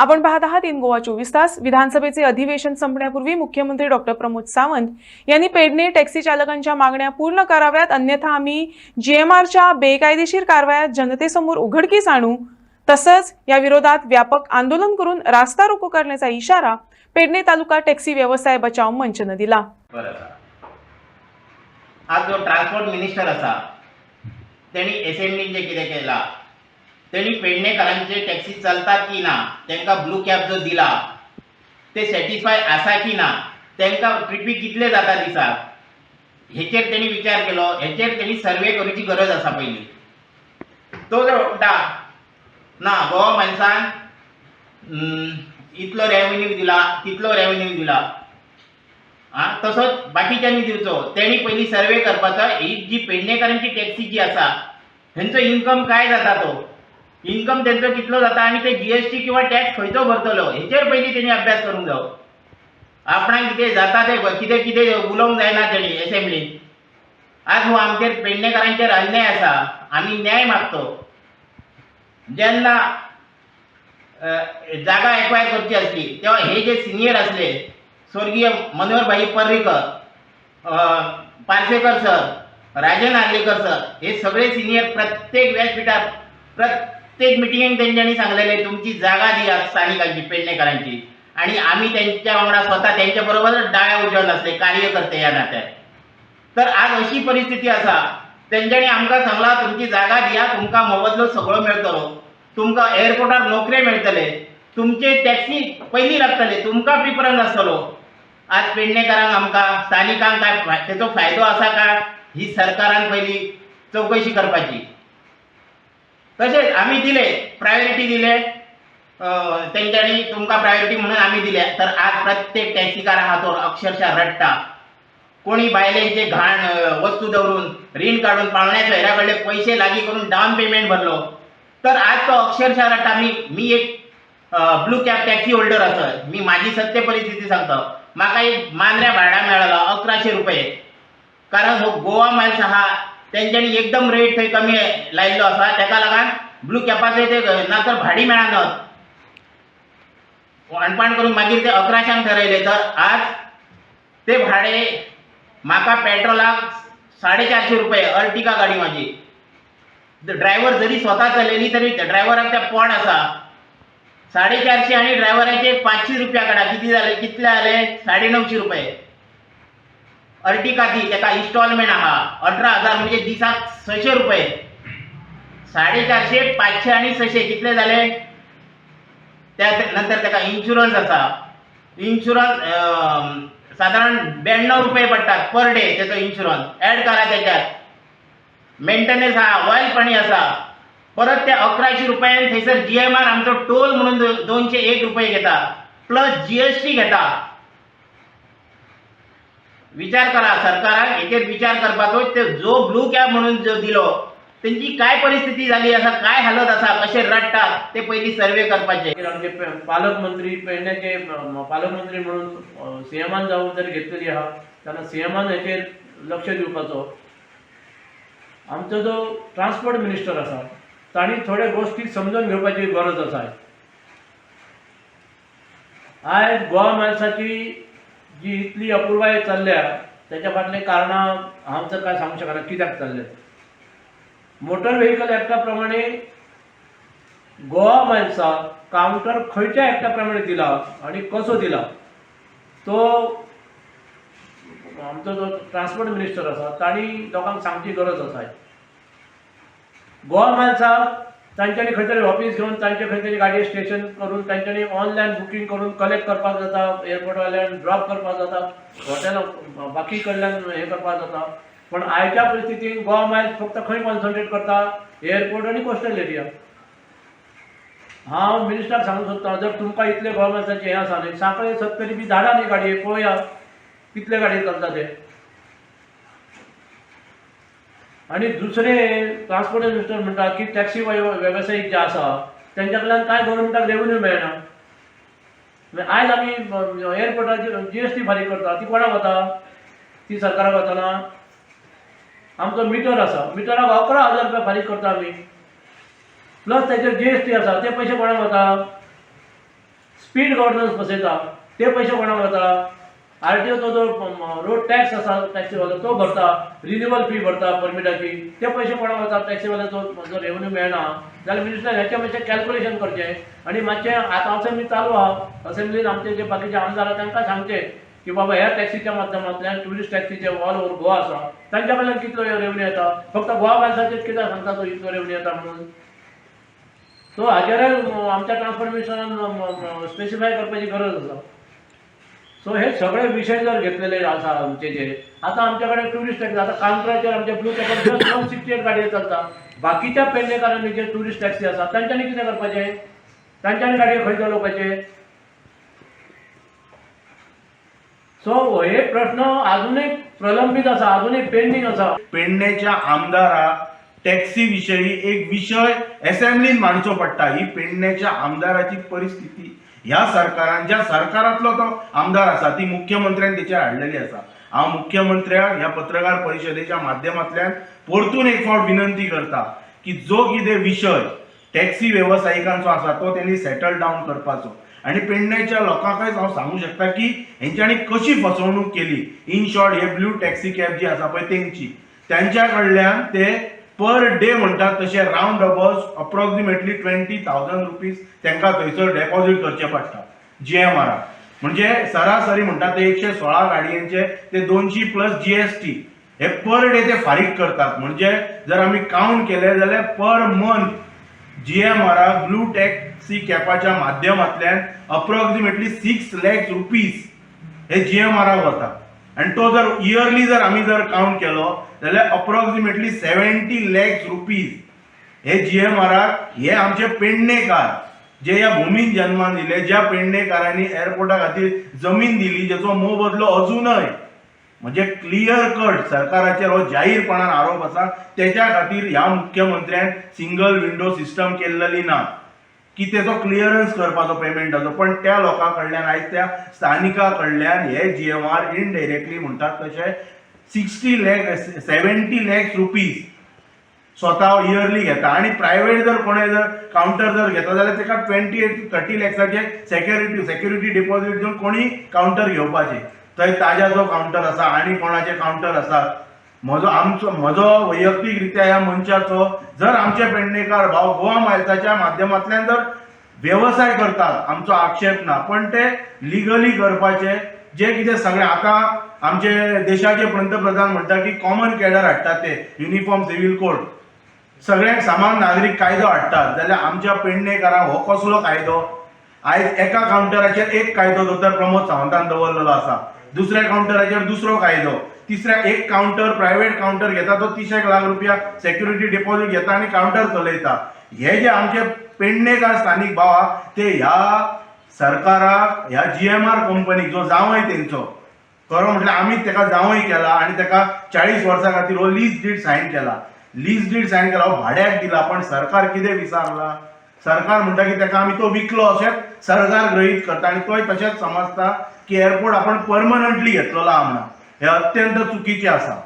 आपण पाहत आहात इन गोवा चोवीस तास. विधानसभेचे अधिवेशन संपण्यापूर्वी मुख्यमंत्री डॉक्टर प्रमोद सावंत यांनी पेडणे टॅक्सी चालकांच्या मागण्या पूर्ण कराव्यात. अन्यथा आम्ही जीएमआरच्या बेकायदेशीर कारवायात जनतेसमोर उघडकीस आणू. तसंच या विरोधात व्यापक आंदोलन करून रास्ता रोको करण्याचा इशारा पेडणे तालुका टॅक्सी व्यवसाय बचाव मंचनं दिला. आज जो ट्रान्सपोर्ट मिनिस्टर असा त्यांनी एसेंब्लीन जे कितें केला. तेणी पेडणेकारांचे टॅक्सी चलतात की ना त्यांना ब्लू कॅब जो दिला ते सॅटिस्फाय आसा की ना त्यांना ट्रिपी कितले जाता दिसाक हेचेर तेणी विचार केलो हेचेर तेणी सर्वे करूची गरज आसा पयली तो जर म्हणटा ना गोवा माणसान इतलो रेवन्यू दिला तितलो रेवन्यू दिला. आं तसोच बाकीच्यांनी दिवचो. तेणी पयलीं सर्वे करपाचो ही जी पेडणेकारांची टॅक्सी जी आसा हेंचो इन्कम काय जाता तो? इन्कम तेंचो कितलो जाता आनी ते जीएसटी किंवा टॅक्स खंयचो भरतलो? हेचेर पयलीं तेणी अभ्यास करूंक जायो आपणाक कितें जाता ते कितें कितें उलोवंक जायना तेणी एसेंब्लीन आज हो आमचेर पेडणेकारांचेर अन्याय आसा आमी न्याय मागतो. जेन्ना जागा एक्वायर करची आसली तेव्हा हे जे सिनियर असले स्वर्गीय मनोहर भाई पर्रीकर पारसेकर पार्सेकर सर राजन आर्लेकर सर हे सगळे सिनियर प्रत्येक व्यासपीठात प्रत्येक प्रत्येक मिटिंग त्यांच्यानी सांगलेलं आहे तुमची जागा दियात स्थानिकांची पेडणेकरांची आणि आम्ही त्यांच्या वांगडा स्वतः त्यांच्या बरोबर डाव्या उजवत असले कार्यकर्ते या नात्यात. तर आज अशी परिस्थिती असा त्यांच्यानी आमकां सांगला तुमची जागा दिया तुमकां मोबदलो सगळो मेळटलो तुमकां एअरपोर्टार नोकरे मेळटले तुमचे टॅक्सी पयलीं लागतले तुमकां प्रिफरन्स आसतलो आज पेडणेकारांक आमकां स्थानिकांक काय तेचो फायदो आसा काय ही सरकारान पयली चवकशी करपाची. तसेच आमी दिले प्रायोरिटी दिले. त्यांच्यानी तुमका तुमकां प्रायोरिटी म्हणून आमी दिले तर आज प्रत्येक टॅक्सीकार हातून अक्षरशः रडटा कोणी बायलेंचे घाण वस्तू दवरून रीण काढून पाळण्याच्या हेरा पैसे लागीं करून डाऊन पेमेंट भरलो तर आज तो अक्षरशः रडटा मी मी एक ब्लू कॅब टॅक्सी होल्डर असं. मी माझी सत्य परिस्थिती सांगतो. म्हाका एक मांद्र्या भाडा मिळाला अकराशे रुपये. कारण हो गोवा मायल्स हा तेंच्यानी एकदम रेट थंय कमी लायिल्लो आसा तेका लागून ब्लू कॅपाक ते ना तर भाडी मेळनात अणपाण करून मागीर ते अकराशांक ठरयले तर आज ते भाडे म्हाका पेट्रोलाक साडे चारशे रुपये अर्टिका गाडी माझी. ड्रायव्हर जरी स्वतः चलयली तरी ड्रायव्हराक त्या पोड आसा साडे चारशे आणि ड्रायव्हराचे पाचशे रुपया काडा. किती झाले? कितले जाले साडे नऊशे रुपये. अर्टिका ती तेका इन्स्टॉलमेंट आहा. अठरा हजार म्हणजे दिसाक सयशे रुपये. साडेचारशे पाचशे आणि सयशे कितले जाले त्या नंतर तेका इन्शुरन्स आसा इन्शुरन्स साधारण ब्याण्णव रुपये पडतात पर डे त्याचा इन्शुरन्स ऍड करा त्याच्यात. मेंटेनन्स हा ऑइल पाणी आसा परत त्या अकराशे रुपयान थंयसर जी एम आर आमचो टोल म्हणून दोनशे एक रुपये घेता. प्लस जी एस टी घेता. विचार करा सरकारान हेचेर विचार करपाचो. ते जो ब्लू कॅब म्हणून जो दिलो त्यांची काय परिस्थिती झाली आसा काय हालत आसा कशें रडटात ते पयलीं सर्वे करपाचे. आमचे पालकमंत्री पेडण्याचे पालकमंत्री म्हणून सीएमान जबाबदारी घेतलेली आहा तेन्ना सीएमान हेचेर लक्ष दिवपाचो आमचो जो ट्रान्सपोर्ट मिनिस्टर आसा तांणी थोड्या गोष्टी समजून घेवपाची गरज आसा आयज गोवा माणसाची जी इतली अपूर्वाय चल्ल्या त्याच्या फाटले कारणां हांव तर काय सांगू शकना कित्याक चल्ले मोटर व्हेकल एक्टा प्रमाणे गोवा मायन्साक कावंटर खंयच्या एक्टा प्रमाणे दिला आणि कसो दिला? तो आमचो जो ट्रान्सपोर्ट मिनिस्टर आसा ताणी लोकांक सांगची गरज आसा गोवा मायन्साक तांच्यानी खंय तरी ऑफिस घेवन तांचे खंय तरी गाडये स्टेशन करून तांच्यानी ऑनलायन बुकींग करून कलेक्ट करपाक जाता एअरपोर्ट वयल्यान ड्रॉप करपाक जाता हॉटेल बाकी कडल्यान हें करपाक जाता. पण आयच्या परिस्थितीन गोवा मायल्स फक्त खंय कॉन्सन्ट्रेट करता एअरपोर्ट आनी कोस्टल एरिया हांव मिनिस्टराक सांगूंक सोदतां जर तुमकां इतले गव्हर्मेंटाचे हें आसा न्ही सांखळे सत्तरी बी धाडा न्ही गाडये पळोवया कितले गाडये चलता ते. आणि दुसरे ट्रान्सपोर्ट मिनिस्टर म्हणटा की टॅक्सी वेवसायीक जे आसा तेंच्या कडल्यान कांय गव्हर्मेंटाक म्हणजे रेव्हन्यू मेळना आयज आमी एअरपोर्टाची टी फारीक करता ती कोणाक वता ती सरकाराक वतना आमचो मिटर आसा मिटराक अकरा हजार रुपया फारीक करता आमी प्लस त्याचेर जी एस टी आसा ते पयशे कोणाक वता स्पीड गव्हर्नन्स बसयता. ते पयशे कोणाक वता आर टी ओचो जो रोड टॅक्स आसा टॅक्सीवालो तो भरता रिन्युअल फी भरता परमिटाची ते पयशे कोणा वता टॅक्सीवाल्याचो जो रेवन्यू मेळना जाल्यार मिनिस्टर हेचे मातशें कॅल्क्युलेशन करचें आनी मातशें आतां असेंब्ली चालू आहा. असेंब्लीन आमचे जे बाकीचे आमदार आहा तांकां सांगचें की बाबा ह्या टॅक्सीच्या माध्यमांतल्यान ट्युरिस्ट टॅक्सीचे ऑल ओव्हर गोवा आसा तांच्या कडल्यान कितलो रेवन्यू येता? फक्त गोवा माणसाचेर कित्याक सांगता तो इतलो रेवन्यू येता म्हणून. सो हाजेरय आमच्या ट्रान्सफॉर्मेशनान स्पेसिफाय करपाची गरज आसा सो हे सगळे विषय जर घेतलेले आसा आमचे जे आता आमच्याकडे टुरिस्ट टॅक्सी आता काउंटराचेर आमच्या blue paper just one sixty eight गाडयो चलता बाकीच्या पेडणेकारांनी जे टुरिस्ट टॅक्सी आसा तांच्यांनी कितें करपाचें तांच्यांनी गाडयो खंय चलोवपाचे सो हे प्रश्न अजूनही प्रलंबित आसा अजूनही पेंडिंग आसा पेडणेच्या आमदाराक टॅक्सी विशयी एक विषय असेंब्लीन मांडचो पडटा ही पेडणेच्या आमदाराची परिस्थिती. ह्या सरकारान ज्या सरकारांतलो तो आमदार आसा ती मुख्यमंत्र्यान तेचेर हाडलेली आसा हांव मुख्यमंत्र्याक ह्या पत्रकार परिशदेच्या माध्यमांतल्यान परतून एक फावट विनंती करता की जो कितें विशय टॅक्सी वेवसायिकांचो आसा तो त्यांनी सेटल डावन करपाचो. आणि पेडण्याच्या लोकांकच हांव सांगू शकता की हेंच्यांनी कशी फसवणूक केली? इन शॉर्ट हे ब्लू टॅक्सी कॅब जी आसा पळय तेंची. त्यांच्या कडल्यान ते पर डे म्हणटात तशें round about approximately twenty thousand rupees तांकां थंयसर डेपॉझिट करचे पडटा जी एम आराक म्हणजे सरासरी म्हणटात ते एकशे सोळा गाडयांचे ते दोनशी प्लस जी एस टी हे पर डे ते फारीक करतात. म्हणजे जर आमी काउंट केले जाल्यार पर मंथ जी एम आराक ब्लू टॅक्सी कॅपाच्या माध्यमांतल्यान अप्रॉक्सिमेटली सिक्स लॅक्स रुपीज हे जी एम आराक वता आणि तो जर इयरली जर आम्ही जर काउंट केलो जाल्यार अप्रॉक्सिमेटली सेव्हन्टी लॅक्स रुपीज हे जी एम आराक हे आमचे पेडणेकार. जे ह्या भुमीन जन्मान दिले ज्या पेडणेकारांनी एअरपोर्टा खातीर जमीन दिली जेचो मोबदलो अजूनय म्हणजे क्लियर कट सरकाराचेर हो जाहीरपणान आरोप आसा तेच्या खातीर ह्या मुख्यमंत्र्यान सिंगल विंडो सिस्टम केल्लेली ना. की तेचो क्लियरन्स करपाचो पेमेंटाचो पण त्या लोकां कडल्यान आयज त्या स्थानिका कडल्यान हे जी एम आर इनडायरेक्टली म्हणटात तशें sixty lakh seventy lakhs rupees स्वता इयरली घेता. आणि प्रायव्हेट जर कोणें जर काउंटर जर घेता जाल्यार ताका ट्वेंटी एट थर्टी लॅक्साचे सेक्युरिटी सेक्युरिटी डिपॉझिट दिवन कोणी काउंटर घेवपाचे. थंय ताज्या जो काउंटर आसा आनी कोणाचे काउंटर आसात म्हजो आमचो म्हजो वैयक्तीक रित्या ह्या मनशाचो जर आमचे पेडणेकार भाव गोवा मायल्साच्या माध्यमांतल्यान जर वेवसाय करतात आमचो आक्षेप ना. पण ते लिगली करपाचे. जे कितें सगळें आतां आमचे देशाचे पंतप्रधान म्हणटा की कॉमन कॅडर हाडटात ते युनिफॉर्म सिव्हील कोड सगळ्यांक समान नागरीक कायदो हाडटात जाल्यार आमच्या पेडणेकारांक हो कसलो कायदो? आयज एका काउंटराचेर एक कायदो दोतोर प्रमोद सावंतान दवरलेलो आसा. दुसऱ्या काउंटराचेर दुसरो कायदो. तिसऱ्या एक काउंटर प्रायव्हेट काउंटर घेता तो तीसेक लाख रुपया सेक्युरिटी डिपॉझिट घेता आनी काउंटर चलयता. हे जे आमचे पेडणेकार स्थानीक भाव आहा ते ह्या सरकाराक ह्या जी एम आर कंपनीक जो जावंय तेंचो खरो म्हटल्यार आमीच तेका जावंय केला आनी तेका चाळीस वर्सां खातीर हो लीज डीड सायन केला. लीज डीड सायन केला हो भाड्याक दिला पण सरकार कितें विचारला सरकार म्हणटा की तेका आमी तो विकलो अशेंच सरकार गृहीत करता आनी तोय तशेंच समजता की एअरपोर्ट आपण परमनंटली घेतलेला आहा हे अत्यंत चुकीचे आसा